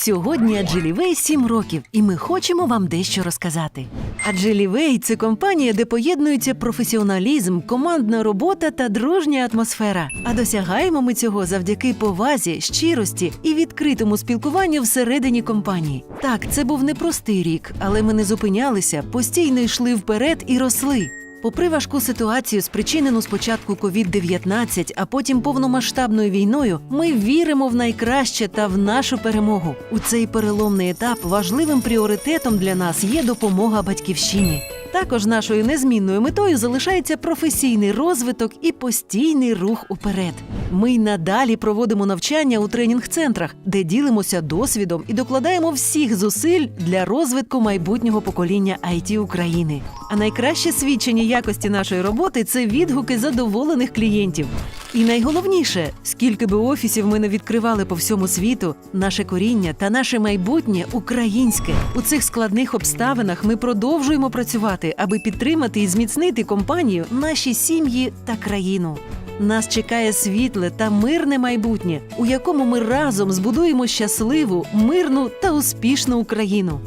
Сьогодні Аджилівей 7 років, і ми хочемо вам дещо розказати. Аджилівей це компанія, де поєднуються професіоналізм, командна робота та дружня атмосфера. А досягаємо ми цього завдяки повазі, щирості і відкритому спілкуванню всередині компанії. Так, це був непростий рік, але ми не зупинялися, постійно йшли вперед і росли. Попри важку ситуацію, спричинену спочатку COVID-19, а потім повномасштабною війною, ми віримо в найкраще та в нашу перемогу. У цей переломний етап важливим пріоритетом для нас є допомога батьківщині. Також нашою незмінною метою залишається професійний розвиток і постійний рух уперед. Ми й надалі проводимо навчання у тренінг-центрах, де ділимося досвідом і докладаємо всіх зусиль для розвитку майбутнього покоління IT України. А найкраще свідчення якості нашої роботи це відгуки задоволених клієнтів. І найголовніше, скільки би офісів ми не відкривали по всьому світу, наше коріння та наше майбутнє українське. У цих складних обставинах ми продовжуємо працювати, аби підтримати і зміцнити компанію, наші сім'ї та країну. Нас чекає світле та мирне майбутнє, у якому ми разом збудуємо щасливу, мирну та успішну Україну.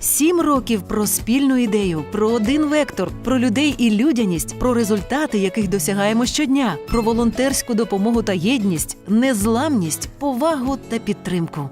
Сім років про спільну ідею, про один вектор, про людей і людяність, про результати, яких досягаємо щодня, про волонтерську допомогу та єдність, незламність, повагу та підтримку.